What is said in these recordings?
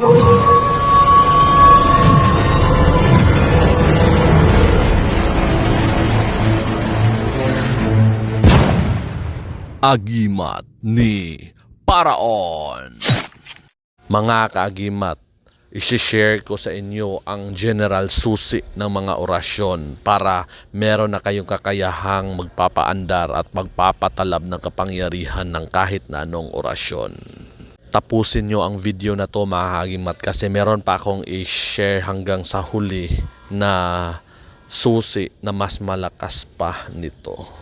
Agimat ni Paraon. Mga kaagimat, isi-share ko sa inyo ang general susi ng mga orasyon para meron na kayong kakayahang magpapaandar at magpapatalab ng kapangyarihan ng kahit na anong orasyon. Tapusin nyo ang video na to mga kaagimat kasi meron pa akong i-share hanggang sa huli na susi na mas malakas pa nito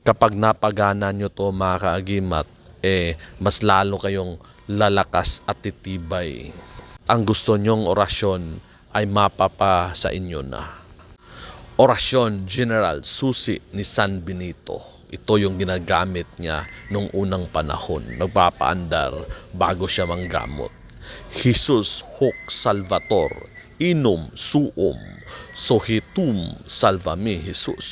kapag napagana nyo to mga kaagimat, eh, mas lalo kayong lalakas at titibay. Ang gusto nyong orasyon ay mapapa sa inyo na. Orasyon General Susi ni San Benito. Ito yung ginagamit niya nung unang panahon. Nagpapaandar bago siya manggamot. Jesus hoc salvator, inum suum, sohitum salvame Jesus.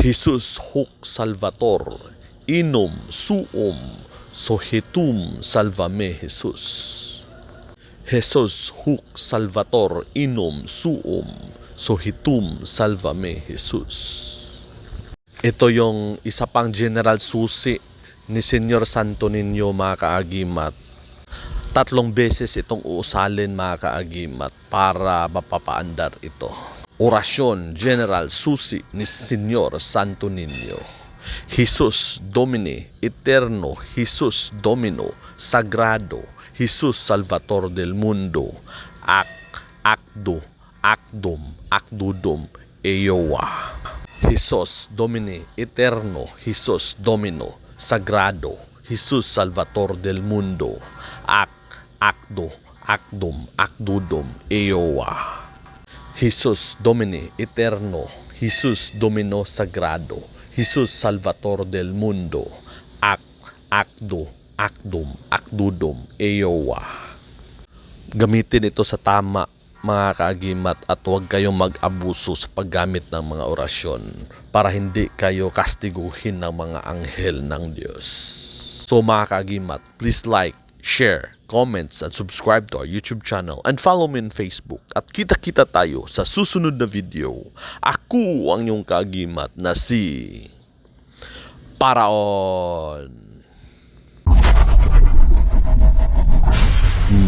Jesus hoc salvator, inum suum, sohitum salvame Jesus. Jesus hoc salvator, inum suum, sohitum salvame Jesus. Ito yung isa pang general susi ni Senyor Santo Niño mga kaagimat. Tatlong beses itong uusalin mga kaagimat para mapapaandar ito. Orasyon General Susi ni Senyor Santo Niño. Jesus Domine, Eterno, Jesus Domino, Sagrado, Jesus Salvator del Mundo, Ak, Akdo, Akdom, Akdudom, Eyowa. Jesus Domine, Eterno, Jesus Domino, Sagrado, Jesus Salvator del Mundo, Ak, Akdo, Akdom, Akdudom, Eyowa. Jesus Domine Eterno, Jesus Domino Sagrado, Jesus Salvator del Mundo, Ak, Akdo, Akdom, Akdudom, Eyowa. Gamitin ito sa tama mga kaagimat at huwag kayong mag-abuso sa paggamit ng mga orasyon para hindi kayo kastiguhin ng mga anghel ng Diyos. So mga kaagimat, please like, share, comments, and subscribe to our YouTube channel and follow me on Facebook. At kita-kita tayo sa susunod na video. Ako ang iyong kaagimat na si Paraon.